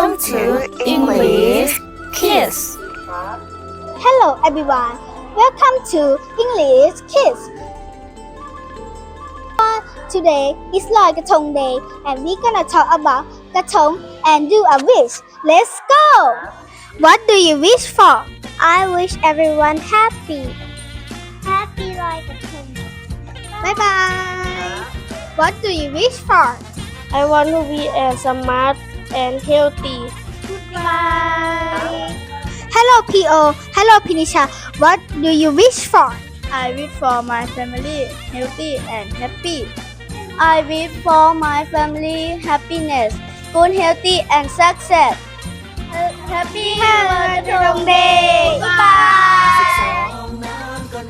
Welcome to English Kids. Hello everyone. Welcome to English Kids. Uh, Today is Loi Katong Day and we're gonna talk about Katong and do a wish. Let's go! What do you wish for? I wish everyone happy. Happy Loi Katong. Bye bye. What do you wish for? I want to be as smart and healthy. Bye. Hello P.O. Hello Pinisha. What do you wish for? I wish for my family healthy and happy. I wish for my family happiness, good healthy and success. Happy Lordong Day. Bye.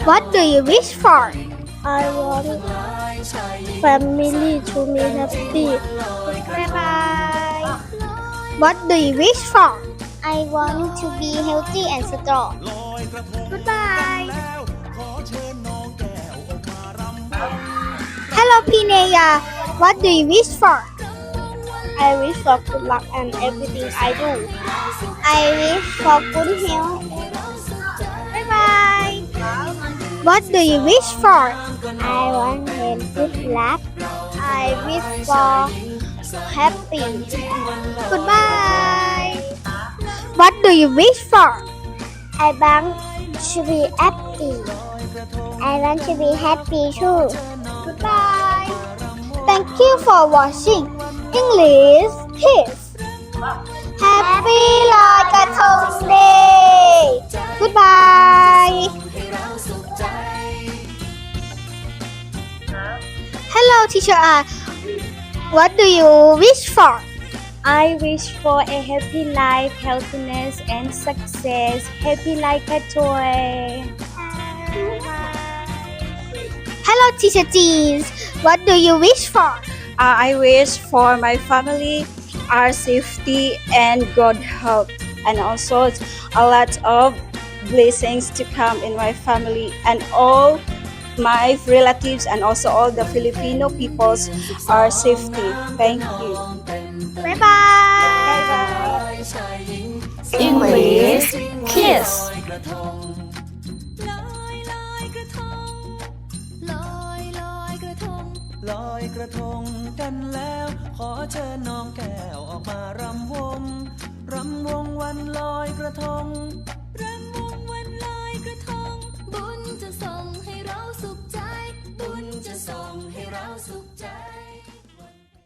What do you wish for? I want family to be happy. Bye bye. What do you wish for? I want to be healthy and strong. Goodbye. Hello Pineya. What do you wish for? I wish for good luck and everything I do. I wish for good health. Bye bye. What do you wish for? I want good luck. I wish for happy. Goodbye. What do you wish for? I want to be happy. I want to be happy too. Goodbye. Thank you for watching English Kids. Happy Loi Katong Day. Goodbye. Hello, Teacher R. What do you wish for? I wish for a happy life, healthiness, and success. Happy like a toy. Hello, Teacher Jeans. What do you wish for? Uh, I wish for my family our safety and good health, and also a lot of blessings to come in my family and all my relatives and also all the Filipino peoples are safety. Thank you. Bye bye. English Kids. ล